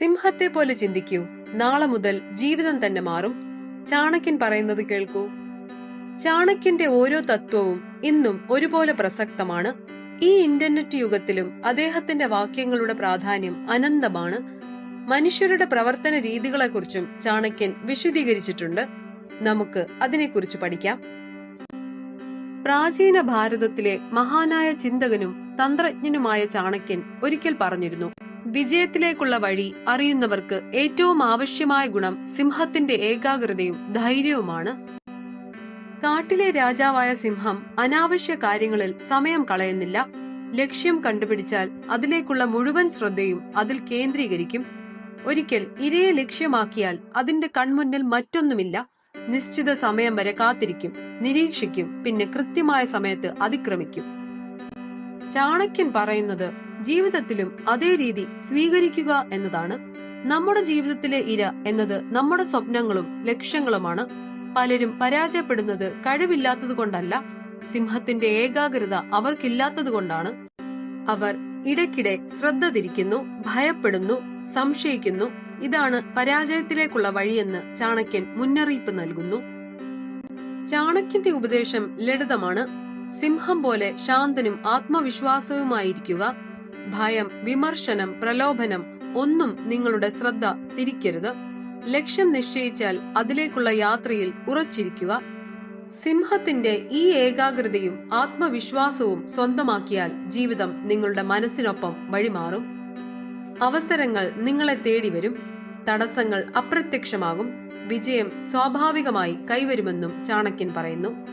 സിംഹത്തെ പോലെ ചിന്തിക്കൂ. നാളെ മുതൽ ജീവിതം തന്നെ മാറും. ചാണക്യൻ പറയുന്നത് കേൾക്കൂ. ചാണക്യന്റെ ഓരോ തത്വവും ഇന്നും ഒരുപോലെ പ്രസക്തമാണ്. ഈ ഇന്റർനെറ്റ് യുഗത്തിലും അദ്ദേഹത്തിന്റെ വാക്യങ്ങളുടെ പ്രാധാന്യം അനന്തമാണ്. മനുഷ്യരുടെ പ്രവർത്തന രീതികളെക്കുറിച്ചും ചാണക്യൻ വിശദീകരിച്ചിട്ടുണ്ട്. നമുക്ക് അതിനെക്കുറിച്ച് പഠിക്കാം. പ്രാചീന ഭാരതത്തിലെ മഹാനായ ചിന്തകനും തന്ത്രജ്ഞനുമായ ചാണക്യൻ ഒരിക്കൽ പറഞ്ഞിരുന്നു. വിജയത്തിലേക്കുള്ള വഴി അറിയുന്നവർക്ക് ഏറ്റവും ആവശ്യമായ ഗുണം സിംഹത്തിന്റെ ഏകാഗ്രതയും ധൈര്യവുമാണ്. കാട്ടിലെ രാജാവായ സിംഹം അനാവശ്യ കാര്യങ്ങളിൽ സമയം കളയുന്നില്ല. ലക്ഷ്യം കണ്ടുപിടിച്ചാൽ അതിലേക്കുള്ള മുഴുവൻ ശ്രദ്ധയും അതിൽ കേന്ദ്രീകരിക്കും. ഒരിക്കൽ ഇരയെ ലക്ഷ്യമാക്കിയാൽ അതിന്റെ കൺമുന്നിൽ മറ്റൊന്നുമില്ല. നിശ്ചിത സമയം വരെ കാത്തിരിക്കും നിരീക്ഷിക്കും പിന്നെ കൃത്യമായ സമയത്ത് അതിക്രമിക്കും. ചാണക്യൻ പറയുന്നത് ജീവിതത്തിലും അതേ രീതി സ്വീകരിക്കുക എന്നതാണ്. നമ്മുടെ ജീവിതത്തിലെ ഇര എന്നത് നമ്മുടെ സ്വപ്നങ്ങളും ലക്ഷ്യങ്ങളുമാണ്. പലരും പരാജയപ്പെടുന്നത് കഴിവില്ലാത്തത് കൊണ്ടല്ല സിംഹത്തിന്റെ ഏകാഗ്രത അവർക്കില്ലാത്തത് കൊണ്ടാണ്. അവർ ഇടയ്ക്കിടെ ശ്രദ്ധ തിരിക്കുന്നു ഭയപ്പെടുന്നു സംശയിക്കുന്നു. ഇതാണ് പരാജയത്തിലേക്കുള്ള വഴിയെന്ന് ചാണക്യൻ മുന്നറിയിപ്പ് നൽകുന്നു. ചാണക്യന്റെ ഉപദേശം ലളിതമാണ്. സിംഹം പോലെ ശാന്തനും ആത്മവിശ്വാസവുമായിരിക്കുക ഭയം വിമർശനം പ്രലോഭനം ഒന്നും നിങ്ങളുടെ ശ്രദ്ധ തിരിക്കരുത്. ലക്ഷ്യം നിശ്ചയിച്ചാൽ അതിലേക്കുള്ള യാത്രയിൽ ഉറച്ചിരിക്കുക. സിംഹത്തിന്റെ ഈ ഏകാഗ്രതയും ആത്മവിശ്വാസവും സ്വന്തമാക്കിയാൽ ജീവിതം നിങ്ങളുടെ മനസ്സിനൊപ്പം വഴിമാറും. അവസരങ്ങൾ നിങ്ങളെ തേടി വരും തടസ്സങ്ങൾ അപ്രത്യക്ഷമാകും. വിജയം സ്വാഭാവികമായി കൈവരുമെന്നും ചാണക്യൻ പറയുന്നു.